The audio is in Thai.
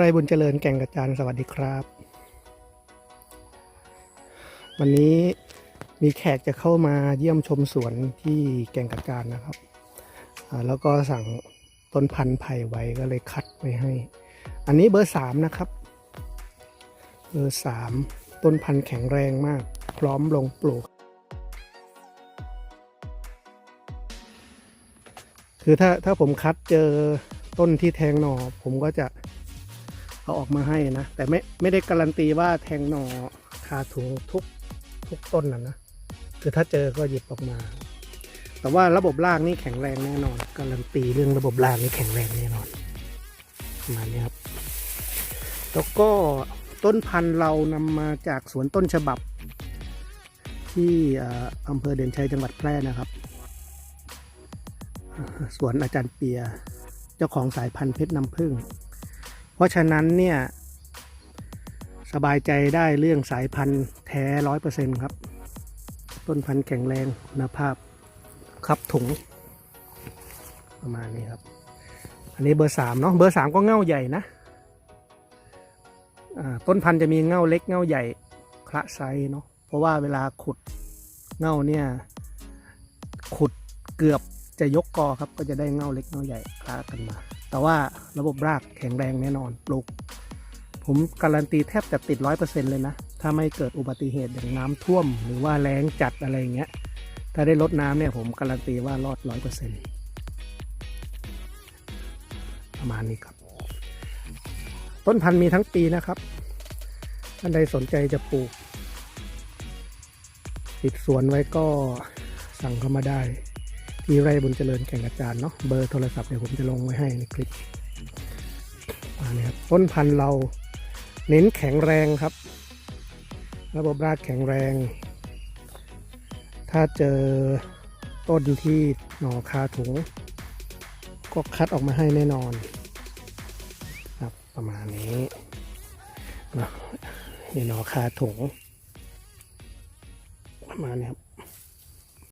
ไร่บุญเจริญแก่งกระจานสวัสดีครับ วันนี้มีแขกจะเข้ามาเยี่ยมชมสวนที่แก่งกระจานนะครับ แล้วก็สั่งต้นพันธุ์ไผ่ไว้ก็เลยคัดไว้ให้ อันนี้เบอร์สามนะครับ เบอร์สามต้นพันธุ์แข็งแรงมาก พร้อมลงปลูก คือถ้าถ้าผมคัดเจอต้นที่แทงหน่อผมก็จะ เอาออกมาให้นะ แต่ไม่ไม่ได้การันตีว่าแทงหน่อคาถุงทุกทุกต้นนะนะคือถ้าเจอก็หยิบออกมา แต่ว่าระบบรากนี่แข็งแรงแน่นอน การันตีเรื่องระบบรากนี่แข็งแรงแน่นอนประมาณนี้ครับแล้วก็ต้นพันธุ์เรานำมาจากสวนต้นฉบับ ที่อ่ออำเภอเด่นชัยจังหวัดแพร่นะครับสวนอาจารย์เปีย เจ้าของสายพันธุ์เพชรน้ำผึ้ง เพราะฉะนั้นเนี่ย สบายใจได้เรื่องสายพันธุ์แท้ร้อยเปอร์เซ็นครับ ต้นพันธุ์แข็งแรงคุณภาพครับถุง ประมาณนี้ครับ อันนี้เบอร์สามเนาะเบอร์สามก็เง่าใหญ่นะต้นพันธุ์จะมีเง่าเล็กเง่าใหญ่คละไซเนาะเพราะว่าเวลาขุดเง่าเนี่ยขุดเกือบจะยกกอครับก็จะได้เง่าเล็กเง่าใหญ่คละกันมา แต่ว่าระบบรากแข็งแรงแน่นอนปลูก ผมการันตีแทบจะติดร้อยเปอร์เซ็นเลยนะ ถ้าไม่เกิดอุบัติเหตุอย่างน้ำท่วม หรือว่าแรงจัดอะไรอย่างเงี้ย ถ้าได้ลดน้ำเนี่ยผมการันตีว่ารอดร้อยเปอร์เซ็นประมาณนี้ครับ ต้นพันธุ์มีทั้งปีนะครับท่านใดสนใจจะปลูกติดสวนไว้ก็สั่งเข้ามาได้ ที่ไร่บุญเจริญแก่งกระจานเนาะเบอร์โทรศัพท์เดี๋ยวผมจะลงไว้ให้ในคลิปมาเนี่ยครับต้นพันธุ์เราเน้นแข็งแรงครับ ระบบรากแข็งแรง ถ้าเจอต้นที่หน่อคาถุง ก็คัดออกมาให้แน่นอนครับประมาณนี้เนาะนี่หน่อคาถุงประมาณนี้ครับ